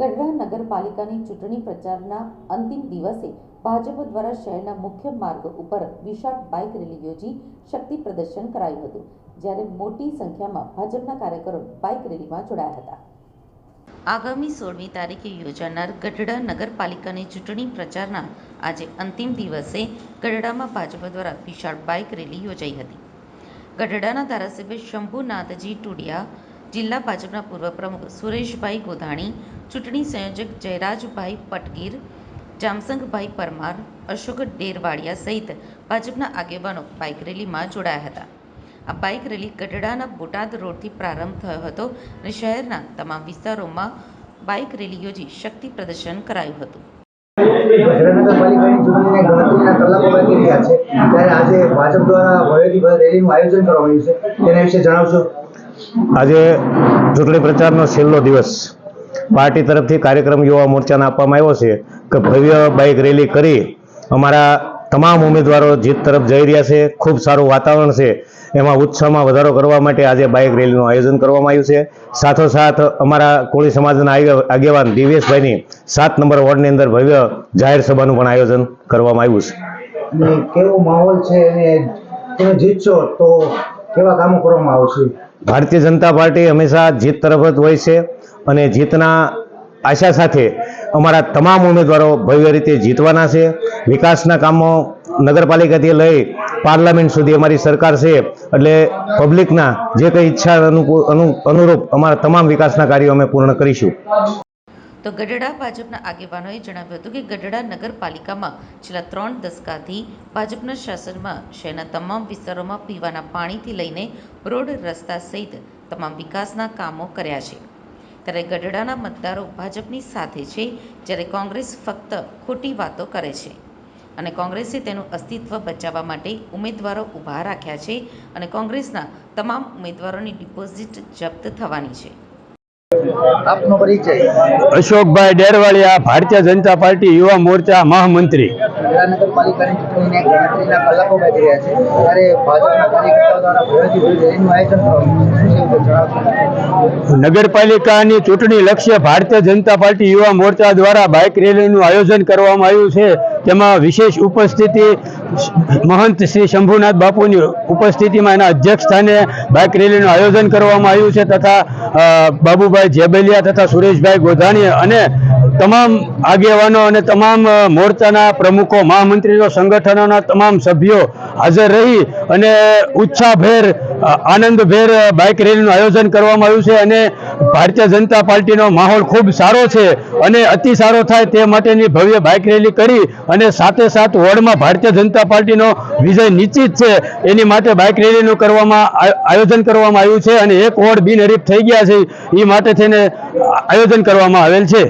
ગઢડા નગરપાલિકાની ચૂંટણી પ્રચારના અંતિમ દિવસે ભાજપ દ્વારા શહેરના મુખ્ય માર્ગ ઉપર વિશાળ બાઇક રેલી યોજી શક્તિ પ્રદર્શન કરાયું હતું, જ્યારે મોટી સંખ્યામાં ભાજપના કાર્યકરો બાઇક રેલીમાં જોડાયા હતા. આગામી સોળમી તારીખે યોજાનાર ગઢડા નગરપાલિકાની ચૂંટણી પ્રચારના આજે અંતિમ દિવસે ગઢડામાં ભાજપ દ્વારા વિશાળ બાઇક રેલી યોજાઈ હતી. ગઢડાના ધારાસભ્ય શંભુનાથજી ટુડિયા જિલ્લા ભાજપના પૂર્વ પ્રમુખ સુરેશભાઈ ગોધાણી, ચૂંટણી સંયોજક જયરાજભાઈ પટગીર જામસંગભાઈ પરમાર, અશોક ડેરવાડિયા સહિત ભાજપના આગેવાનો બાઇક રેલીમાં જોડાયા હતા. આ બાઇક રેલી ગઢડાના બોટાદ રોડથી પ્રારંભ થયો હતો અને શહેરના તમામ વિસ્તારોમાં બાઇક રેલી યોજી શક્તિ પ્રદર્શન કરાયું હતું. ત્યારે આજે ભાજપ દ્વારા રેલીનું આયોજન કરવામાં આવ્યું છે. તેના વિશે જણાવશો? આજે ચૂંટણી પ્રચારનો છેલ્લો દિવસ. પાર્ટી તરફથી કાર્યક્રમ યુવા મોરચાને આપવામાં આવ્યો છે કે ભવ્ય બાઇક રેલી કરી અમારા તમામ ઉમેદવારો જીત તરફ જઈ રહ્યા છે. ખૂબ સારું વાતાવરણ છે. એમાં ઉત્સાહમાં વધારો કરવા માટે આજે બાઇક રેલીનું આયોજન કરવામાં આવ્યું છે. સાથોસાથ અમારા કોળી સમાજના આગે- આગેવાન દિવ્યેશભાઈની સાત નંબર વોર્ડની અંદર ભવ્ય જાહેર સભાનું પણ આયોજન કરવામાં આવ્યું છે. કેવો માહોલ છે અને જીતશો તો કેવા કામો કરવામાં આવશે? ભારતીય જનતા પાર્ટી હંમેશા જીત તરફ જ હોય છે અને જીતના આશા સાથે અમારા તમામ ઉમેદવારો ભવ્ય રીતે જીતવાના છે. વિકાસના કામો નગરપાલિકાથી લઈ પાર્લામેન્ટ સુધી અમારી સરકાર છે એટલે પબ્લિકના જે કંઈ ઈચ્છા અનુરૂપ અમારા તમામ વિકાસના કાર્યો અમે પૂર્ણ કરીશું. તો ગઢડા ભાજપના આગેવાનોએ જણાવ્યું હતું કે ગઢડા નગરપાલિકામાં છેલ્લા ત્રણ દશકાથી ભાજપના શાસનમાં શહેરના તમામ વિસ્તારોમાં પીવાના પાણીથી લઈને રોડ રસ્તા સહિત તમામ વિકાસના કામો કર્યા છે. ત્યારે ગઢડાના મતદારો ભાજપની સાથે છે, જ્યારે કોંગ્રેસ ફક્ત ખોટી વાતો કરે છે. અને કોંગ્રેસે તેનું અસ્તિત્વ બચાવવા માટે ઉમેદવારો ઊભા રાખ્યા છે અને કોંગ્રેસના તમામ ઉમેદવારોની ડિપોઝિટ જપ્ત થવાની છે. આપનો પરિચય? અશોકભાઈ ડેરવાળિયા ભારતીય જનતા પાર્ટી યુવા મોરચા મહામંત્રી. નગરપાલિકાની ચૂંટણી લક્ષ્ય ભારતીય જનતા પાર્ટી યુવા મોરચા દ્વારા બાઇક રેલીનું આયોજન કરવામાં આવ્યું છે. તેમાં વિશેષ ઉપસ્થિતિ મહંત શ્રી શંભુનાથ બાપુની ઉપસ્થિતિમાં એના અધ્યક્ષ સ્થાને બાઇક રેલીનું આયોજન કરવામાં આવ્યું છે તથા બાબુભાઈ જેબલિયા તથા સુરેશભાઈ ગોધાણી અને તમામ આગેવાનો અને તમામ મોરચાના પ્રમુખો, મહામંત્રીઓ, સંગઠનોના તમામ સભ્યો હાજર રહી અને ઉત્સાહભેર આનંદભેર બાઇક રેલીનું આયોજન કરવામાં આવ્યું છે અને ભારતીય જનતા પાર્ટીનો માહોલ ખૂબ સારો છે અને અતિ સારો થાય તે માટેની ભવ્ય બાઇક રેલી કરી અને સાથે સાથ વોર્ડમાં ભારતીય જનતા પાર્ટીનો વિજય નિશ્ચિત છે. એની માટે બાઇક રેલીનું કરવામાં આયોજન કરવામાં આવ્યું છે અને એક વોર્ડ બિનહરીફ થઈ ગયા છે. એ માટે થઈને આયોજન કરવામાં આવેલ છે.